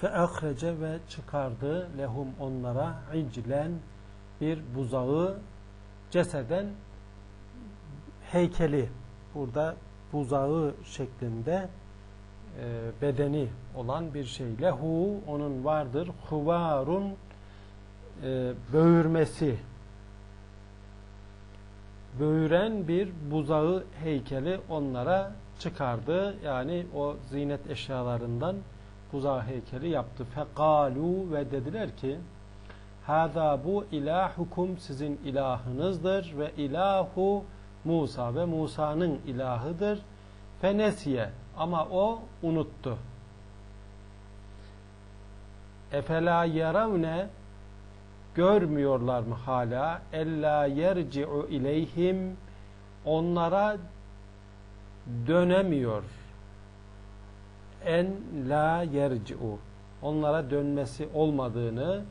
Fe ve çıkardı lehum onlara iclen bir buzağı ceseden heykeli burada buzağı şeklinde e, bedeni olan bir şey. Lehu onun vardır. Huvarun e, böğürmesi böğüren bir buzağı heykeli onlara çıkardı. Yani o zinet eşyalarından buzağı heykeli yaptı. Fekalu ve dediler ki Hada bu ilahukum sizin ilahınızdır ve ilahu Musa ve Musa'nın ilahıdır. Fenesiye ama o unuttu. Efela yaravne görmüyorlar mı hala? Ella yerci'u ileyhim onlara dönemiyor En la yerci'u onlara dönmesi olmadığını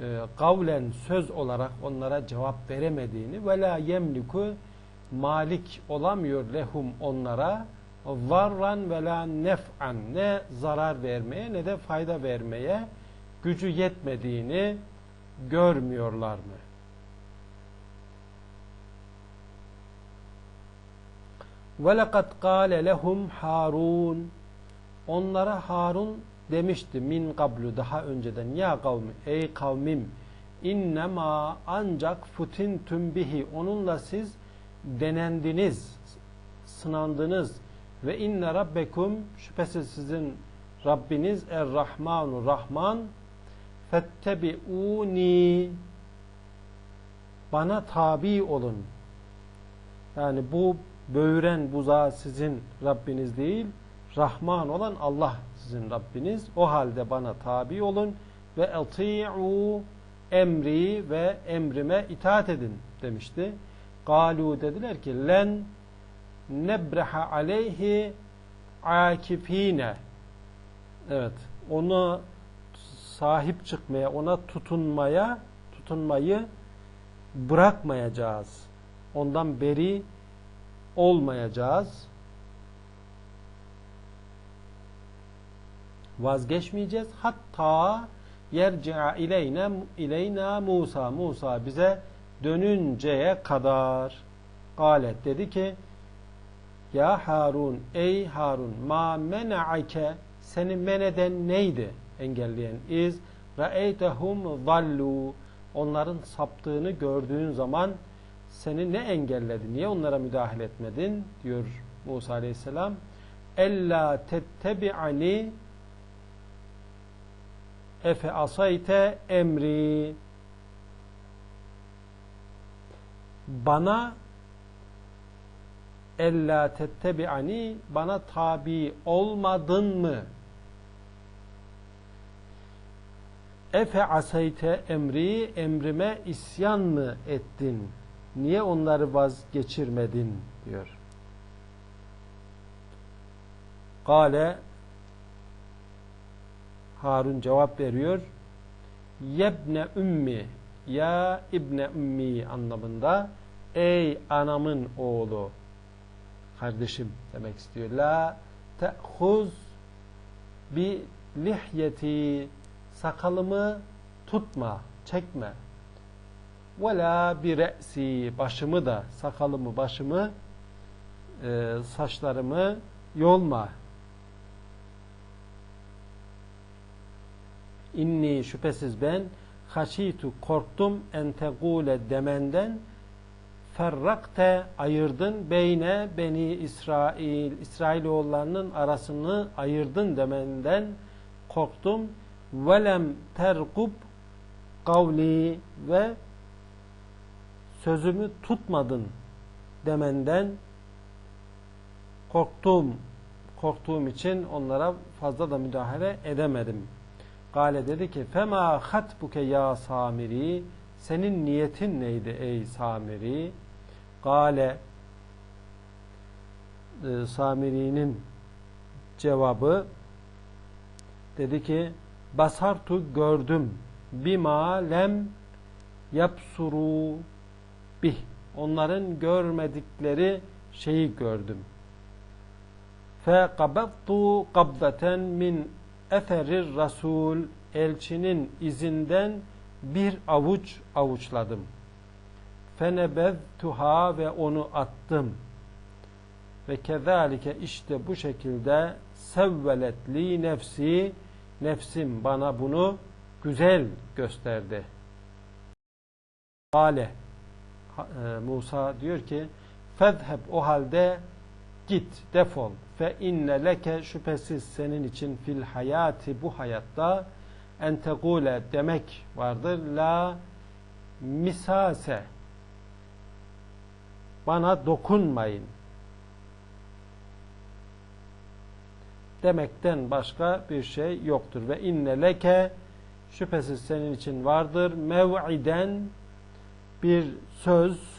e, kavlen söz olarak onlara cevap veremediğini ve la yemliku malik olamıyor lehum onlara varran ve la nef'an ne zarar vermeye ne de fayda vermeye gücü yetmediğini görmüyorlar mı? وَلَقَدْ قَالَ لَهُمْ Harun Onlara Harun demişti min kablu daha önceden ya kavmi ey kavmim innema ancak futin tümbihi onunla siz denendiniz sınandınız ve inne rabbekum şüphesiz sizin Rabbiniz Er-Rahmanu Rahman fettebi'uni bana tabi olun. Yani bu böğüren buzağı sizin Rabbiniz değil, Rahman olan Allah sizin Rabbiniz. O halde bana tabi olun ve eti'u emri ve emrime itaat edin demişti. Galu dediler ki len nebreha aleyhi akifine evet onu sahip çıkmaya ona tutunmaya tutunmayı bırakmayacağız ondan beri olmayacağız vazgeçmeyeceğiz. Hatta yerci'a ileyna ileyna Musa. Musa bize dönünceye kadar. Galet dedi ki ya Harun ey Harun ma mena'ake seni men eden neydi? engelleyen iz ra'eytehum zallu. Onların saptığını gördüğün zaman seni ne engelledi niye onlara müdahale etmedin? diyor Musa aleyhisselam. Ella tettebi'ani efe asayte emri bana ella tettebi'ani bana tabi olmadın mı? Efe asayte emri emrime isyan mı ettin? Niye onları vazgeçirmedin? diyor. Kale Harun cevap veriyor. Yebne ümmi ya ibne ümmi anlamında ey anamın oğlu kardeşim demek istiyor. La te'huz bi lihyeti sakalımı tutma, çekme. Ve la bi re'si başımı da sakalımı, başımı e, saçlarımı yolma. İnni şüphesiz ben haşitu korktum en tegule demenden ferrakte ayırdın beyne beni İsrail İsrailoğullarının arasını ayırdın demenden korktum velem terkub kavli ve sözümü tutmadın demenden korktum korktuğum için onlara fazla da müdahale edemedim. Gale dedi ki fema hatbuke ya samiri? Senin niyetin neydi ey samiri? Gale e, Samiri'nin cevabı dedi ki basartu gördüm. Bima lem yapsuru bih. Onların görmedikleri şeyi gördüm. Fe kabettu kabdeten min eferir rasul elçinin izinden bir avuç avuçladım. Fenebeztuha ve onu attım. Ve kezalike işte bu şekilde sevvelet li nefsi nefsim bana bunu güzel gösterdi. Hale e, Musa diyor ki fezheb o halde git defol. Fe inne leke şüphesiz senin için fil hayati bu hayatta en tegule demek vardır. La misase. Bana dokunmayın. Demekten başka bir şey yoktur. Ve inne leke şüphesiz senin için vardır. Mev'iden bir söz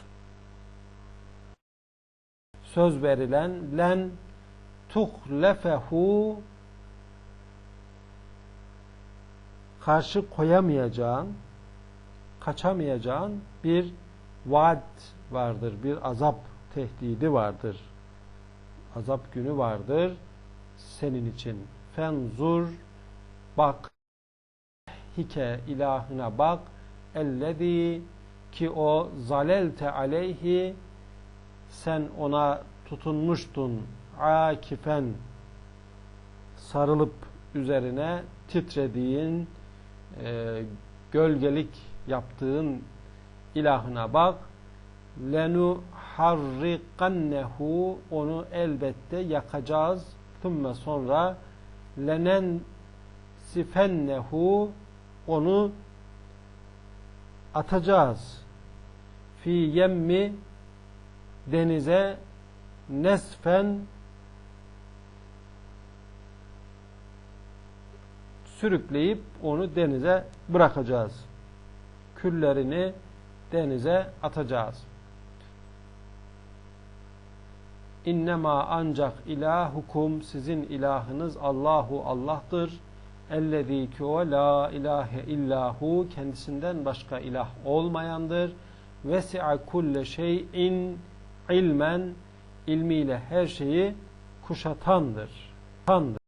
söz verilen len tuhlefehu karşı koyamayacağın kaçamayacağın bir vaat vardır. Bir azap tehdidi vardır. Azap günü vardır senin için. Fenzur bak hike ilahına bak ellezî ki o zalelte aleyhi sen ona tutunmuştun akifen sarılıp üzerine titrediğin e, gölgelik yaptığın ilahına bak. Lenu harrikannehu onu elbette yakacağız. Thümme sonra lenen sifennehu onu atacağız. Fi yemmi denize nesfen sürükleyip onu denize bırakacağız. Küllerini denize atacağız. İnnemâ ancak ilahukum sizin ilahınız Allahu Allah'tır. Ellezî ki o la ilahe illahu kendisinden başka ilah olmayandır. Vesi'a kulle şeyin ilmen ilmiyle her şeyi kuşatandır. Tandır.